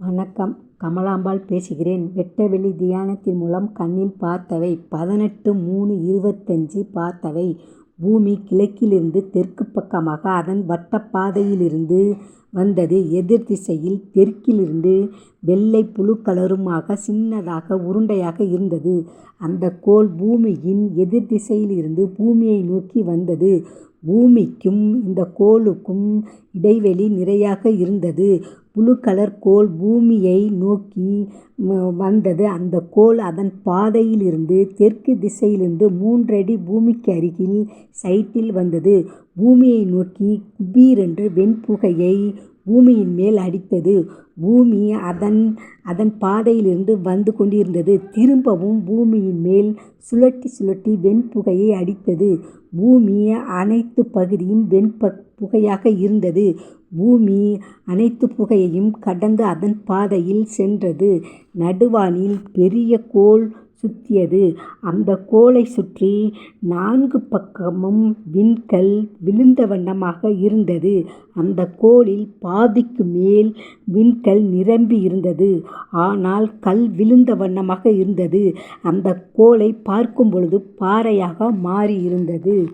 வணக்கம் கமலாம்பாள் பேசுகிறேன் வெட்டவெளி தியானத்தின் மூலம் கண்ணில் பார்த்தவை பதினெட்டு மூணு இருபத்தஞ்சு பார்த்தவை பூமி கிழக்கிலிருந்து தெற்கு பக்கமாக அதன் வட்டப்பாதையிலிருந்து வந்தது. எதிர் திசையில் தெற்கிலிருந்து வெள்ளை புழு கலருமாக சின்னதாக உருண்டையாக இருந்தது. அந்த கோள் பூமியின் எதிர் திசையிலிருந்து பூமியை நோக்கி வந்தது. பூமிக்கும் இந்த கோளுக்கும் இடைவெளி நிறையாக இருந்தது. புழு கலர் கோள் பூமியை நோக்கி வந்தது. அந்த கோள் அதன் பாதையிலிருந்து தெற்கு திசையிலிருந்து மூன்றடி பூமிக்கு அருகில் சைட்டில் வந்தது. பூமியை நோக்கி குபீரென்று வெண்புகையை பூமியின் மேல் அடித்தது. பூமி அதன் அதன் பாதையிலிருந்து வந்து கொண்டிருந்தது. திரும்பவும் பூமியின் மேல் சுழட்டி சுழட்டி வெண்புகையை அடித்தது. பூமி அனைத்து பகுதியும் வெண்புகையாக இருந்தது. பூமி அனைத்து புகையையும் கடந்து அதன் பாதையில் சென்றது. நடுவானில் பெரிய கோள் சுற்றியது. அந்த கோலை சுற்றி நான்கு பக்கமும் விண்கல் விழுந்த வண்ணமாக இருந்தது. அந்த கோளில் பாதிக்கு மேல் விண்கல் நிரம்பி இருந்தது. ஆனால் கல் விழுந்த வண்ணமாக இருந்தது. அந்த கோலை பார்க்கும் பொழுது பாறையாக மாறியிருந்தது.